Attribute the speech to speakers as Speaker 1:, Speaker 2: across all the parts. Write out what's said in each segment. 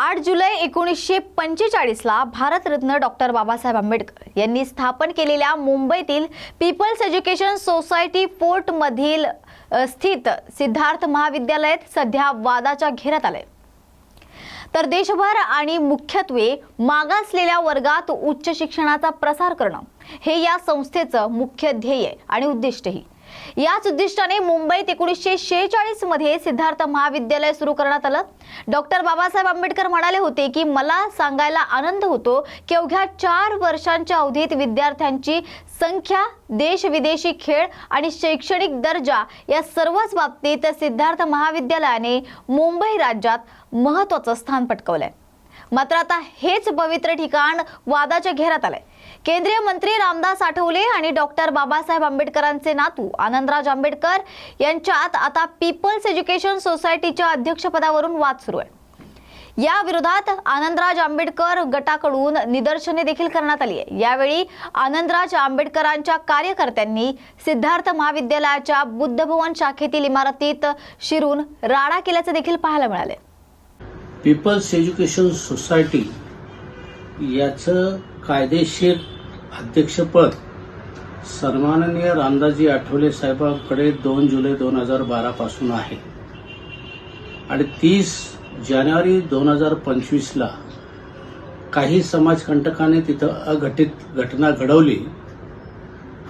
Speaker 1: आठ जुलै एकोणीसशे पंचेचाळीसला भारतरत्न डॉक्टर बाबासाहेब आंबेडकर यांनी स्थापन केलेल्या मुंबईतील पीपल्स एज्युकेशन सोसायटी फोर्टमधील स्थित सिद्धार्थ महाविद्यालयात सध्या वादाच्या घेऱ्यात आले तर देशभर आणि मुख्यत्वे मागासलेल्या वर्गात उच्च शिक्षणाचा प्रसार करणं हे या संस्थेचं मुख्य ध्येय आणि उद्दिष्टही. याच उद्दिष्टाने मुंबईत एकोणीसशे शेहेचाळीसमध्ये सिद्धार्थ महाविद्यालय सुरू करण्यात आलं. डॉक्टर बाबासाहेब आंबेडकर म्हणाले होते की मला सांगायला आनंद होतो की अवघ्या चार वर्षांच्या अवधीत विद्यार्थ्यांची संख्या देश विदेशी खेळ आणि शैक्षणिक दर्जा या सर्वच बाबतीत सिद्धार्थ महाविद्यालयाने मुंबई राज्यात महत्वाचं स्थान पटकवलंय. मात्र आता हेच पवित्र ठिकाण वादाच्या घेरात आलंय. केंद्रीय मंत्री रामदास आठवले आणि डॉक्टर बाबासाहेब आंबेडकरांचे नातू आनंदराज आंबेडकर यांच्यात आता पीपल्स एज्युकेशन सोसायटीच्या अध्यक्षपदावरून वाद सुरू आहे. या विरोधात आनंदराज आंबेडकर गटाकडून निदर्शने देखील करण्यात आली आहे. यावेळी आनंदराज आंबेडकरांच्या कार्यकर्त्यांनी सिद्धार्थ महाविद्यालयाच्या बुद्धभवन शाखेतील इमारतीत शिरून राडा केल्याचे देखील पाहायला मिळाले
Speaker 2: पीपल्स एज्युकेशन सोसायटी याचं कायदेशीर अध्यक्षपद सन्माननीय रामदासजी आठवले साहेबांकडे दोन जुलै दोन हजार बारापासून आहे. आणि तीस जानेवारी दोन हजार पंचवीसला काही समाजकंटकाने तिथं अघटित घटना घडवली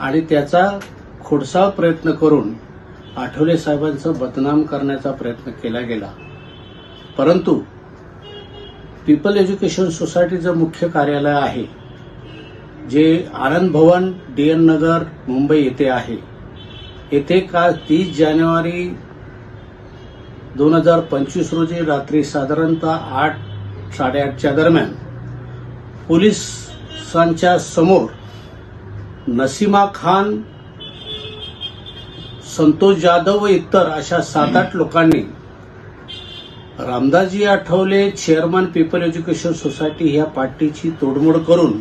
Speaker 2: आणि त्याचा खोडसाव प्रयत्न करून आठवले साहेबांचं बदनाम करण्याचा प्रयत्न केला गेला. परंतु पीपल एज्युकेशन सोसायटीचं मुख्य कार्यालय आहे जे आनंद भवन डी एन नगर मुंबई येथे आहे. येथे का तीस जानेवारी दोन हजार पंचवीस रोजी रात्री साधारणतः आठ साडेआठच्या दरम्यान पोलिसांच्या समोर नसीमा खान संतोष जाधव व इतर अशा सात आठ लोकांनी Ramdasji Athawale chairman people education society ह्या पार्टीची तोडमोड करून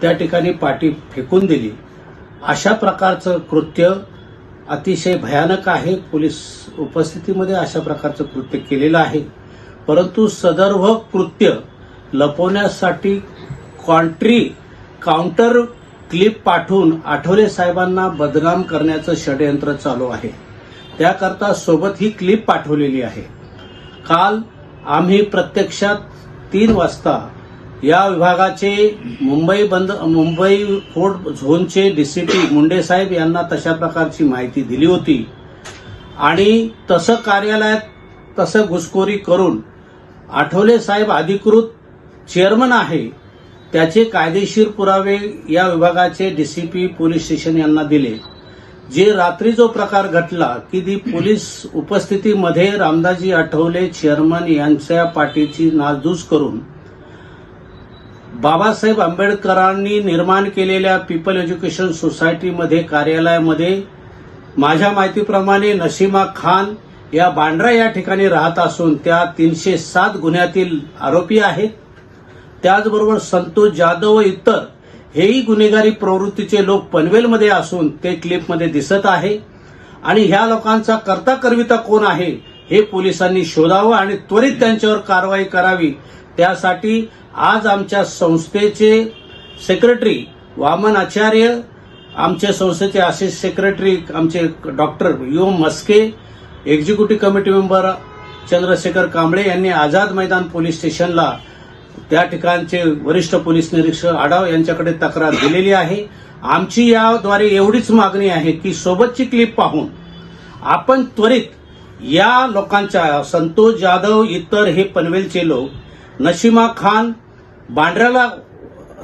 Speaker 2: त्या ठिकाणी पार्टी फेकून दिली. अशा प्रकारचं कृत्य अतिशय भयानक आहे. पोलीस उपस्थितीमध्ये अशा प्रकारचं कृत्य केलेलं आहे. परंतु सदर्भ कृत्य लपवण्यासाठी कॉन्ट्री काउंटर क्लिप पाठवून आठवले साहेबांना बदनाम करण्याचं षडयंत्र चालू आहे. त्याकरता सोबत ही क्लिप पाठवलेली आहे. काल आम्ही प्रत्यक्षात तीन वाजता या विभागाचे मुंबई बंद मुंबई फोर्ट झोनचे डीसीपी मुंडे साहेब यांना तशा प्रकारची माहिती दिली होती. आणि तसं कार्यालयात तसं घुसखोरी करून आठवले साहेब अधिकृत चेअरमन आहे त्याचे कायदेशीर पुरावे या विभागाचे डीसीपी पोलीस स्टेशन यांना दिले. जे रात्री जो प्रकार घडला की ती पोलीस उपस्थितीमध्ये रामदासजी आठवले चेअरमन यांच्या पाठीची नासधूस करून बाबासाहेब आंबेडकरांनी निर्माण केलेल्या पीपल एज्युकेशन सोसायटीमध्ये कार्यालयामध्ये माझ्या माहितीप्रमाणे नशिमा खान या बांड्रा या ठिकाणी राहत असून त्या तीनशे सात गुन्ह्यातील आरोपी आहेत. त्याचबरोबर संतोष जाधव व इतर हेही गुन्हेगारी प्रवृत्तीचे लोक पनवेलमध्ये असून ते क्लिपमध्ये दिसत आहे. आणि ह्या लोकांचा करता करविता कोण आहे हे पोलिसांनी शोधावं आणि त्वरित त्यांच्यावर कारवाई करावी. त्यासाठी आज आमच्या संस्थेचे सेक्रेटरी वामन आचार्य आमच्या संस्थेचे असिस्ट सेक्रेटरी आमचे doctor U Maske executive committee member Chandrashekhar Kamble यांनी आझाद मैदान पोलीस स्टेशनला त्या ठिकाणचे वरिष्ठ पोलीस निरीक्षक आढाव यांच्याकडे तक्रार दिलेली आहे. आमची याद्वारे एवढीच मागणी आहे की सोबतची क्लिप पाहून आपण त्वरित या लोकांच्या संतोष जाधव इतर हे पनवेलचे लोक नशिमा खान बांड्र्याला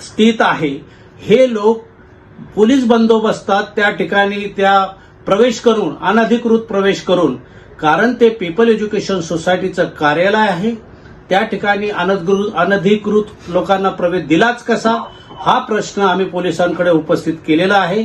Speaker 2: स्थित आहे. हे लोक पोलीस बंदोबस्तात त्या ठिकाणी त्या प्रवेश करून अनधिकृत प्रवेश करून कारण ते पीपल एज्युकेशन सोसायटीचं कार्यालय आहे. त्या ठिकाणी अनधिकृत अनधिकृत लोकांना प्रवेश दिलाच कसा? हा प्रश्न आम्ही पोलिसांकडे उपस्थित केलेला आहे.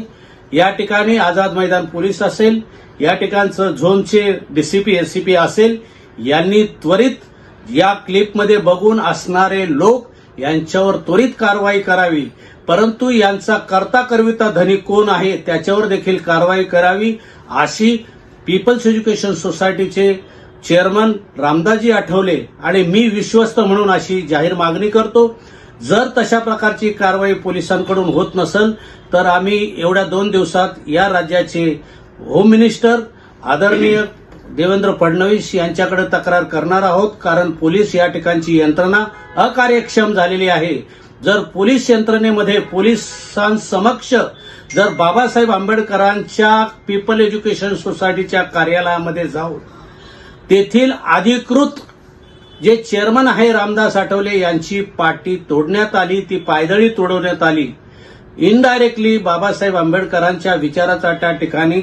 Speaker 2: या ठिकाणी आझाद मैदान पोलीस असेल या ठिकाणचं झोनचे डीसीपी एसीपी असेल यांनी त्वरित या क्लिपमध्ये बघून असणारे लोक यांच्यावर त्वरित कारवाई करावी. परंतु यांचा करता करविता धनी कोण आहे त्याच्यावर देखील कारवाई करावी अशी पीपल्स एज्युकेशन सोसायटीचे चेअरमन रामदाजी आठवले आणि मी विश्वस्त म्हणून अशी जाहीर मागणी करतो. जर तशा प्रकारची कारवाई पोलिसांकडून होत नसेल तर आम्ही एवढ्या दोन दिवसात या राज्याचे होम मिनिस्टर आदरणीय देवेंद्र फडणवीस यांच्याकडे तक्रार करणार आहोत. कारण पोलीस या ठिकाणची यंत्रणा अकार्यक्षम झालेली आहे. जर पोलीस यंत्रणेमध्ये पोलिसांसमक्ष जर बाबासाहेब आंबेडकरांच्या पीपल एज्युकेशन सोसायटीच्या कार्यालयामध्ये जाऊन तेथील अधिकृत जे चेअरमन आहे रामदास आठवले यांची पाटी तोडण्यात आली ती पायदळी तोडवण्यात आली. इनडायरेक्टली बाबासाहेब आंबेडकरांच्या विचाराचा त्या ठिकाणी